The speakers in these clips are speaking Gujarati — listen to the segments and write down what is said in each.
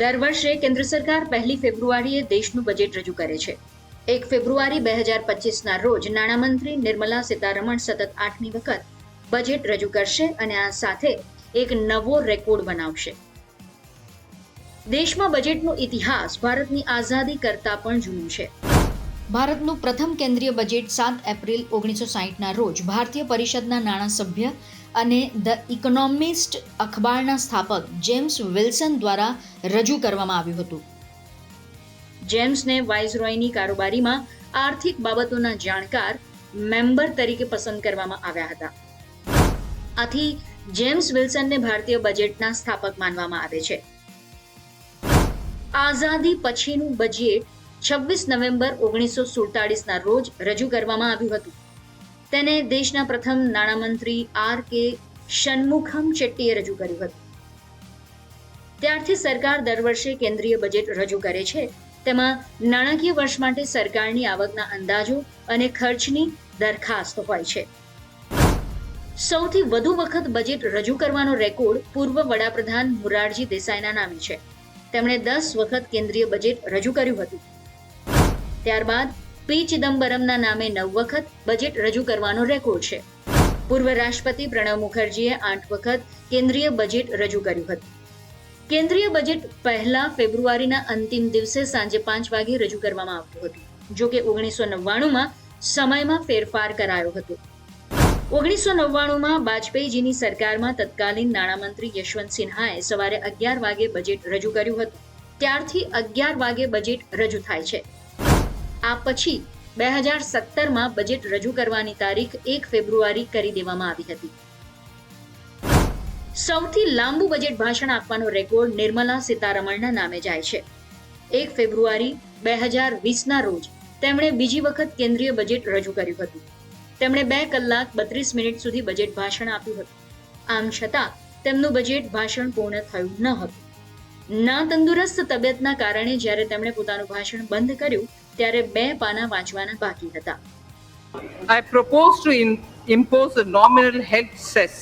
દર વર્ષે કેન્દ્ર સરકાર પહેલી ફેબ્રુઆરીએ દેશનું બજેટ રજૂ કરે છે. એક ફેબ્રુઆરી બે હજાર પચીસના રોજ નાણામંત્રી નિર્મલા સીતારમણ સતત આઠમી વખત બજેટ રજૂ કરશે અને આ સાથે એક નવો રેકોર્ડ બનાવશે. દેશમાં બજેટનો ઇતિહાસ ભારતની આઝાદી કરતાં પણ જૂનું છે. ભારતનું પ્રથમ કેન્દ્રીય બજેટ સાત એપ્રિલ ઓગણીસો સાહીઠના રોજ ભારતીય પરિષદના નાણાં સભ્ય અને ધ ઇકોનોમિસ્ટ અખબારના સ્થાપક જેમ્સ વિલ્સન દ્વારા રજૂ કરવામાં આવ્યું હતું. જેમ્સને વાઇસરોયની કારોબારીમાં આર્થિક બાબતોના જાણકાર મેમ્બર તરીકે પસંદ કરવામાં આવ્યા હતા. આથી જેમ્સ વિલ્સનને ભારતીય બજેટના સ્થાપક માનવામાં આવે છે. આઝાદી પછીનું બજેટ છવ્વીસ નવેમ્બર ઓગણીસો સુડતાળીસના રોજ રજૂ કરવામાં આવ્યું હતું. તેને દેશના પ્રથમ નાણામંત્રી આર કે ષણમુખમ શેટ્ટીએ રજૂ કર્યું હતું. ત્યારથી સરકાર દર વર્ષે કેન્દ્રીય બજેટ રજૂ કરે છે. તેમાં નાણાકીય વર્ષ માટે સરકારની આવકના અંદાજો અને ખર્ચની દરખાસ્ત હોય છે. સૌથી વધુ વખત બજેટ રજૂ કરવાનો રેકોર્ડ પૂર્વ વડાપ્રધાન મોરારજી દેસાઈના નામે છે. તેમણે દસ વખત કેન્દ્રીય બજેટ રજૂ કર્યું હતું. ત્યારબાદ પી ચિદમ્બરમના નામે નવ વખત બજેટ રજૂ કરવાનો રેકોર્ડ છે. પૂર્વ રાષ્ટ્રપતિ પ્રણવ મુખર્જીએ આઠ વખત કેન્દ્રીય બજેટ રજૂ કર્યું હતું. કેન્દ્રીય બજેટ પહેલા ફેબ્રુઆરીના અંતિમ દિવસે સાંજે પાંચ વાગે રજૂ કરવામાં આવતું હતું, જો કે ઓગણીસો નવ્વાણુંમાં સમયમાં ફેરફાર કરાયો હતો. ઓગણીસો નવ્વાણુંમાં વાજપેયીજીની સરકારમાં તત્કાલીન નાણામંત્રી યશવંત સિન્હાએ સવારે અગિયાર વાગે બજેટ રજૂ કર્યું હતું. ત્યારથી અગિયાર વાગે બજેટ રજૂ થાય છે. આ પછી બે હજાર સત્તરમાં બજેટ રજૂ કરવાની તારીખ એક ફેબ્રુઆરી કરી દેવામાં આવી હતી. સૌથી લાંબુ બજેટ ભાષણ આપવાનો રેકોર્ડ નિર્મલા સીતારમણના નામે જાય છે. એક ફેબ્રુઆરી બે હજાર વીસના રોજ તેમણે બીજી વખત કેન્દ્રીય બજેટ રજૂ કર્યું હતું. તેમણે બે કલાક બત્રીસ મિનિટ સુધી બજેટ ભાષણ આપ્યું હતું. આમ છતાં તેમનું બજેટ ભાષણ પૂર્ણ થયું ન હતું. ના તંદુરસ્ત તબિયતના કારણે જ્યારે તેમણે પોતાનું ભાષણ બંધ કર્યું ત્યારે બે પાના વાંચવાના બાકી હતા I propose to in- impose a nominal health cess.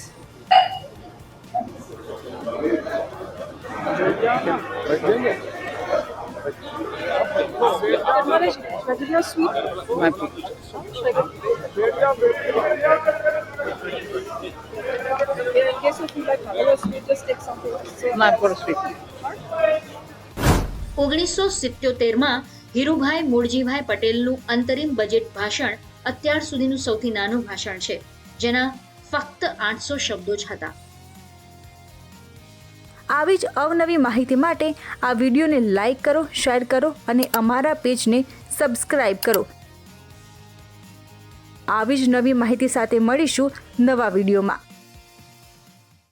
Regular sweet. My plea. In case if you like regular sweet, ઓગણીસો સિત્યોતેરમાં હીરુભાઈ મૂળજીભાઈ પટેલનું અંતરિમ બજેટ ભાષણ અત્યાર સુધીનું સૌથી નાનું ભાષણ છે, જેના ફક્ત આઠસો શબ્દો જ હતા. આવી જ અવનવી માહિતી માટે આ વિડીયોને લાઇક કરો, શેર કરો અને અમારા પેજને સબસ્ક્રાઇબ કરો. આવી જ નવી માહિતી સાથે મળીશું નવા વિડીયોમાં.